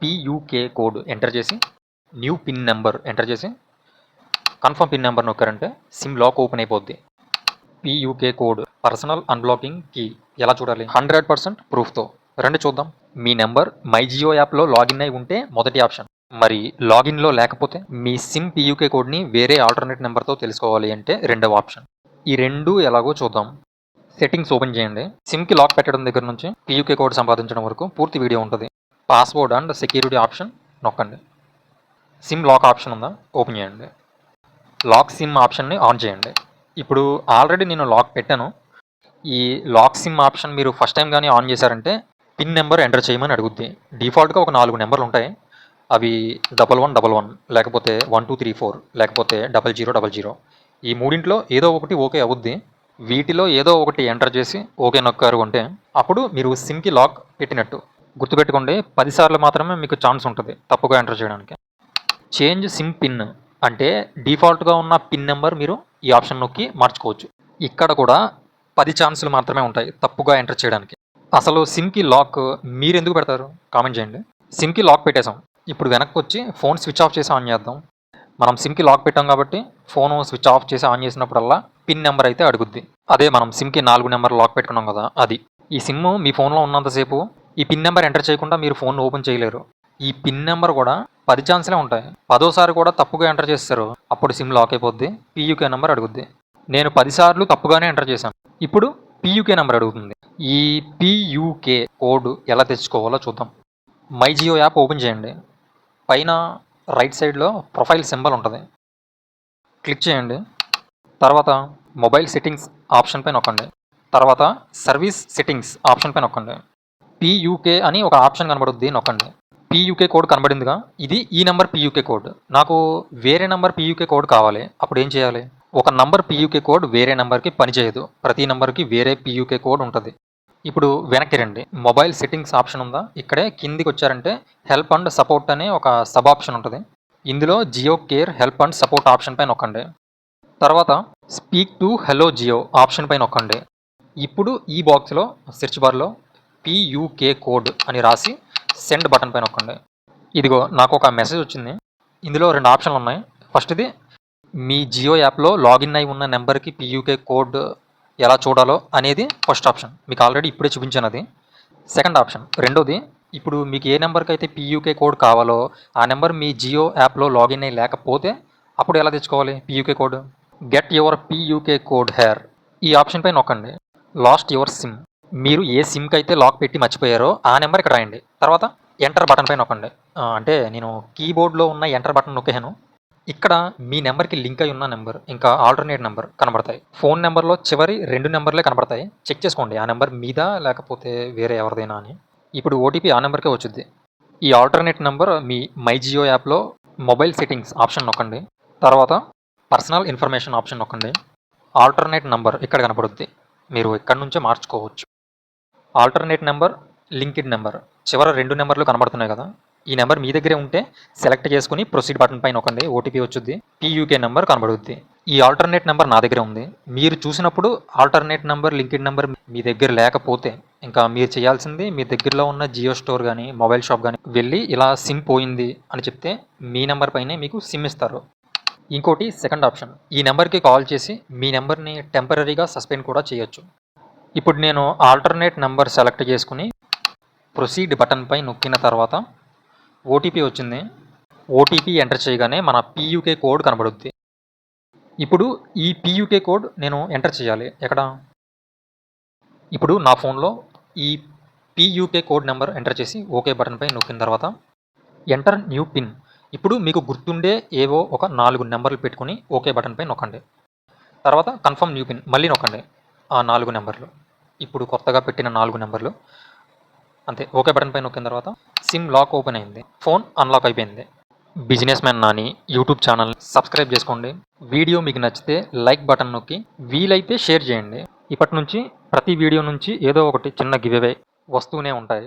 పియూకే code enter చేసి new pin number enter చేసి confirm pin number నొక్కారంటే సిమ్ లాక్ ఓపెన్ అయిపోద్ది. PUK code personal unblocking key ఎలా చూడాలి? హండ్రెడ్ పర్సెంట్ ప్రూఫ్తో రండి చూద్దాం. మీ నెంబర్ మై జియో యాప్లో లాగిన్ అయి ఉంటే మొదటి ఆప్షన్. మరి లాగిన్లో లేకపోతే మీ సిమ్ పియూకే కోడ్ని వేరే ఆల్టర్నేట్ నెంబర్తో తెలుసుకోవాలి అంటే రెండవ ఆప్షన్. ఈ రెండు ఎలాగో చూద్దాం. సెట్టింగ్స్ ఓపెన్ చేయండి. సిమ్కి లాక్ పెట్టడం దగ్గర నుంచి పియూకే కోడ్ సంపాదించడం వరకు పూర్తి వీడియో ఉంటుంది. పాస్వర్డ్ అండ్ సెక్యూరిటీ ఆప్షన్ నొక్కండి సిమ్ లాక్ ఆప్షన్ ఉందా? ఓపెన్ చేయండి. లాక్ సిమ్ ఆప్షన్ని ఆన్ చేయండి. ఇప్పుడు ఆల్రెడీ నేను లాక్ పెట్టాను. ఈ లాక్ సిమ్ ఆప్షన్ మీరు ఫస్ట్ టైం కానీ ఆన్ చేశారంటే పిన్ నెంబర్ ఎంటర్ చేయమని అడుగుద్ది. డిఫాల్ట్గా ఒక నాలుగు నెంబర్లు ఉంటాయి. అవి డబల్ వన్ డబల్ వన్ లేకపోతే వన్ టూ త్రీ ఫోర్ లేకపోతే డబల్ జీరో డబల్ జీరో ఈ మూడింట్లో ఏదో ఒకటి ఓకే అవుద్ది. వీటిలో ఏదో ఒకటి ఎంటర్ చేసి ఓకే నొక్కారు అంటే అప్పుడు మీరు సిమ్కి లాక్ పెట్టినట్టు. గుర్తుపెట్టుకోండి పదిసార్లు మాత్రమే మీకు ఛాన్స్ ఉంటుంది తప్పుగా ఎంటర్ చేయడానికి. చేంజ్ సిమ్ పిన్ అంటే డిఫాల్ట్గా ఉన్న పిన్ నెంబర్ మీరు ఈ ఆప్షన్ నొక్కి మార్చుకోవచ్చు. ఇక్కడ కూడా పది ఛాన్సులు మాత్రమే ఉంటాయి తప్పుగా ఎంటర్ చేయడానికి. అసలు సిమ్కి లాక్ మీరు ఎందుకు పెడతారు? కామెంట్ చేయండి. సిమ్కి లాక్ పెట్టేశాం. ఇప్పుడు వెనక్కి వచ్చి ఫోన్ స్విచ్ ఆఫ్ చేసి ఆన్ చేద్దాం. మనం సిమ్కి లాక్ పెట్టాం కాబట్టి ఫోన్ స్విచ్ ఆఫ్ చేసి ఆన్ చేసినప్పుడల్లా పిన్ నెంబర్ అయితే అడుగుద్ది. అదే మనం సిమ్కి నాలుగు నెంబర్ లాక్ పెట్టుకున్నాం కదా అది. ఈ సిమ్ మీ ఫోన్లో ఉన్నంతసేపు ఈ పిన్ నెంబర్ ఎంటర్ చేయకుండా మీరు ఫోన్ ఓపెన్ చేయలేరు. ఈ పిన్ నెంబర్ కూడా పది ఛాన్స్లే ఉంటాయి. పదోసారి కూడా తప్పుగా ఎంటర్ చేస్తారు. అప్పుడు సిమ్ లాక్ అయిపోద్ది. పీయూకే నెంబర్ అడుగుద్ది. నేను పదిసార్లు తప్పుగానే ఎంటర్ చేశాను. ఇప్పుడు పీయూకే నెంబర్ అడుగుతుంది. ఈ పీయూకే కోడ్ ఎలా తెచ్చుకోవాలో చూద్దాం. మై జియో యాప్ ఓపెన్ చేయండి. పైన రైట్ సైడ్లో ప్రొఫైల్ సింబల్ ఉంటుంది. క్లిక్ చేయండి. తర్వాత మొబైల్ సెట్టింగ్స్ ఆప్షన్ పైన నొక్కండి. తర్వాత సర్వీస్ సెట్టింగ్స్ ఆప్షన్ పైన నొక్కండి. పీయూకే అని ఒక ఆప్షన్ కనబడుద్ది నొక్కండి. పీయూకే కోడ్ కనబడిందిగా? ఇది ఈ నెంబర్ పీయూకే కోడ్. నాకు వేరే నెంబర్ పీయూకే కోడ్ కావాలి. అప్పుడు ఏం చేయాలి? ఒక నంబర్ పీయూకే కోడ్ వేరే నెంబర్కి పనిచేయదు. ప్రతి నెంబర్కి వేరే పీయూకే కోడ్ ఉంటుంది. ఇప్పుడు వెనక్కి రండి. మొబైల్ సెట్టింగ్స్ ఆప్షన్ ఉందా? ఇక్కడే కిందికి వచ్చారంటే హెల్ప్ అండ్ సపోర్ట్ అనే ఒక సబ్ ఆప్షన్ ఉంటుంది. ఇందులో Jio care help and support option పైన నొక్కండి. తర్వాత speak to hello Jio option పైన నొక్కండి. ఇప్పుడు ఈ బాక్స్లో సెర్చ్ బార్లో పియూకే కోడ్ అని రాసి సెండ్ బటన్ పైన నొక్కండి. ఇదిగో నాకు ఒక మెసేజ్ వచ్చింది. ఇందులో రెండు ఆప్షన్లు ఉన్నాయి. ఫస్ట్ది మీ జియో యాప్లో లాగిన్ అయి ఉన్న నెంబర్కి పియూకే కోడ్ ఎలా చూడాలో అనేది ఫస్ట్ ఆప్షన్. మీకు ఆల్రెడీ ఇప్పుడే చూపించాను అది. Second option. రెండోది ఇప్పుడు మీకు ఏ నెంబర్కి అయితే పియూకే కోడ్ కావాలో ఆ నెంబర్ మీ జియో యాప్లో లాగిన్ అయి లేకపోతే అప్పుడు ఎలా తెచ్చుకోవాలి PUK code? Get your PUK code here ఈ ఆప్షన్ పై నొక్కండి. Lost your SIM. మీరు ఏ సిమ్కి అయితే లాక్ పెట్టి మర్చిపోయారో ఆ నెంబర్ ఇక్కడ రాయండి. తర్వాత ఎంటర్ బటన్ పైన నొక్కండి. అంటే నేను కీబోర్డ్లో ఉన్న ఎంటర్ బటన్ నొక్కాను ఇక్కడ మీ నెంబర్కి లింక్ అయి ఉన్న నెంబర్ ఇంకా ఆల్టర్నేట్ నెంబర్ కనబడతాయి. ఫోన్ నెంబర్లో చివరి రెండు నెంబర్లే కనబడతాయి. చెక్ చేసుకోండి ఆ నెంబర్ మీద లేకపోతే వేరే ఎవరిదైనా అని. ఇప్పుడు ఓటీపీ ఆ నెంబర్కే వచ్చింది ఈ ఆల్టర్నేట్ నెంబర్ మీ మై జియో యాప్లో మొబైల్ సెట్టింగ్స్ ఆప్షన్ నొక్కండి. తర్వాత పర్సనల్ ఇన్ఫర్మేషన్ ఆప్షన్ నొక్కండి. ఆల్టర్నేట్ నెంబర్ ఇక్కడ కనపడుద్ది. మీరు ఇక్కడ నుంచే మార్చుకోవచ్చు. Alternate number linked number. చివర రెండు నెంబర్లు కనబడుతున్నాయి కదా. ఈ నెంబర్ మీ దగ్గరే ఉంటే సెలెక్ట్ చేసుకుని ప్రొసీడ్ బటన్ పైన ఒకండి ఓటీపీ వచ్చుద్ది. పీయూకే నెంబర్ కనబడుద్ది. ఈ ఆల్టర్నేట్ నెంబర్ నా దగ్గర ఉంది. మీరు చూసినప్పుడు ఆల్టర్నేట్ నెంబర్ లింక్డ్ నెంబర్ మీ దగ్గర లేకపోతే ఇంకా మీరు చేయాల్సింది మీ దగ్గరలో ఉన్న జియో స్టోర్ కానీ మొబైల్ షాప్ కానీ వెళ్ళి ఇలా సిమ్ పోయింది అని చెప్తే మీ నెంబర్ పైనే మీకు సిమ్ ఇస్తారు. ఇంకోటి సెకండ్ ఆప్షన్. ఈ నెంబర్కి కాల్ చేసి మీ నెంబర్ని టెంపరీగా సస్పెండ్ కూడా చేయొచ్చు. ఇప్పుడు నేను ఆల్టర్నేట్ నెంబర్ సెలెక్ట్ చేసుకుని ప్రొసీడ్ బటన్పై నొక్కిన తర్వాత ఓటీపీ వచ్చింది. ఓటీపీ ఎంటర్ చేయగానే మన పీయూకే కోడ్ కనబడుద్ది. ఇప్పుడు ఈ పీయూకే కోడ్ నేను ఎంటర్ చేయాలి. ఎక్కడ? ఇప్పుడు నా ఫోన్లో ఈ పీయూకే కోడ్ నెంబర్ ఎంటర్ చేసి ఓకే బటన్పై నొక్కిన తర్వాత ఎంటర్ న్యూ పిన్ ఇప్పుడు మీకు గుర్తుండే ఏవో ఒక నాలుగు నెంబర్లు పెట్టుకుని ఓకే బటన్పై నొక్కండి. తర్వాత కన్ఫర్మ్ న్యూ పిన్ మళ్ళీ నొక్కండి. ఆ నాలుగు నెంబర్లు ఇప్పుడు కొత్తగా పెట్టిన నాలుగు నెంబర్లు. అంతే ఓకే బటన్ పైన నొక్కిన తర్వాత సిమ్ లాక్ ఓపెన్ అయింది. ఫోన్ అన్లాక్ అయిపోయింది. Business man Nani YouTube channel subscribe చేసుకోండి. వీడియో మీకు నచ్చితే లైక్ బటన్ నొక్కి వీలైతే షేర్ చేయండి. ఇప్పటి నుంచి ప్రతి వీడియో నుంచి ఏదో ఒకటి చిన్న గివ్ అవే వస్తూనే ఉంటాయి.